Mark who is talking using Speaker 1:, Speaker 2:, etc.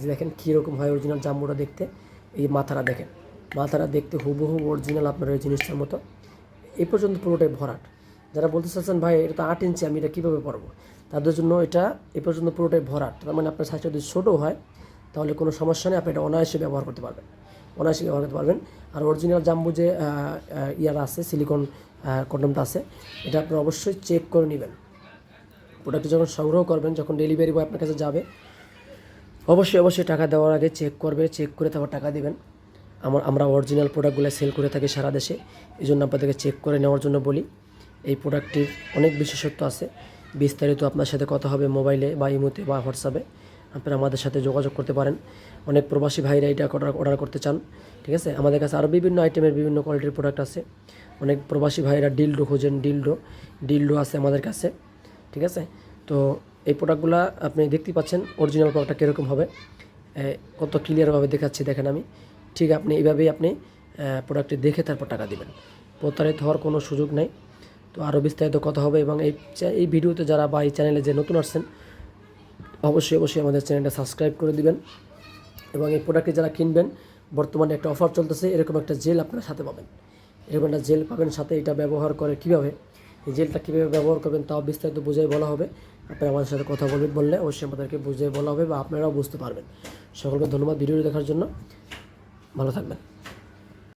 Speaker 1: যে দেখেন কীরকম হয় অরিজিনাল জাম্বুটা দেখতে, এই মাথাটা দেখেন। মাথাটা দেখতে হুবহু অরিজিনাল আপনার এই জিনিসটার মতো। এ পর্যন্ত পুরোটাই ভরাট। যারা বলতে চাচ্ছেন, ভাই, এটা তো আট ইঞ্চি, আমি এটা কীভাবে পরবো? তাদের জন্য এটা এ পর্যন্ত পুরোটাই ভরাট। তার মানে আপনার সাইজটা যদি ছোটো হয়, তাহলে কোনো সমস্যা নেই, আপনি এটা অনায়াসে ব্যবহার করতে পারবেন। অনায়াসে ব্যবহার করতে পারবেন। আর অরিজিনাল জাম্বু যে ইয়ার আছে সিলিকন কন্ডমটা আছে, এটা আপনি অবশ্যই চেক করে নেবেন। প্রোডাক্টটি যখন সংগ্রহ করবেন, যখন ডেলিভারি বয় আপনার কাছে যাবে অবশ্যই অবশ্যই টাকা দেওয়ার আগে চেক করবে চেক করে তারপর টাকা দেবেন। আমার, আমরা অরিজিনাল প্রোডাক্টগুলো সেল করে থাকি সারা দেশে। এই জন্য আপনাদেরকে চেক করে নেওয়ার জন্য বলি। এই প্রোডাক্টটির অনেক বিশেষত্ব আছে। বিস্তারিত আপনার সাথে কথা হবে মোবাইলে বা ইমোতে বা হোয়াটসঅ্যাপে আপনারা আমাদের সাথে যোগাযোগ করতে পারেন। অনেক প্রবাসী ভাইরা এটা অর্ডার অর্ডার করতে চান। ঠিক আছে? আমাদের কাছে আরও বিভিন্ন আইটেমের বিভিন্ন কোয়ালিটির প্রোডাক্ট আছে। অনেক প্রবাসী ভাইরা ডিলডো খোঁজেন ডিলডো ডিলডো আছে আমাদের কাছে। ঠিক আছে? তো এই প্রোডাক্টগুলো আপনি দেখতেই পাচ্ছেন অরিজিনাল প্রোডাক্টটা কীরকম হবে। কত ক্লিয়ারভাবে দেখাচ্ছি, দেখেন আমি। ঠিক আপনি এইভাবেই আপনি প্রোডাক্টটি দেখে তারপর টাকা দিবেন। প্রতারিত হওয়ার কোনো সুযোগ নেই। তো আরও বিস্তারিত কথা হবে এবং এই এই ভিডিওতে যারা বা এই চ্যানেলে যে নতুন আসছেন, অবশ্যই অবশ্যই আমাদের চ্যানেলটা সাবস্ক্রাইব করে দিবেন। এবং এই প্রোডাক্টটি যারা কিনবেন, বর্তমানে একটা অফার চলতেছে, এরকম একটা জেল আপনারা সাথে পাবেন। এরকম একটা জেল পাবেন, সাথে এটা ব্যবহার করে কীভাবে জেলটা কীভাবে ব্যবহার করবেন তাও বিস্তারিত বুঝিয়ে বলা হবে। আপনারা আমাদের সাথে কথা বলবেন বললে অবশ্যই আমাদেরকে বুঝিয়ে বলা হবে বা আপনারাও বুঝতে পারবেন। সকলকে ধন্যবাদ ভিডিওটি দেখার জন্য। ভালো থাকবেন।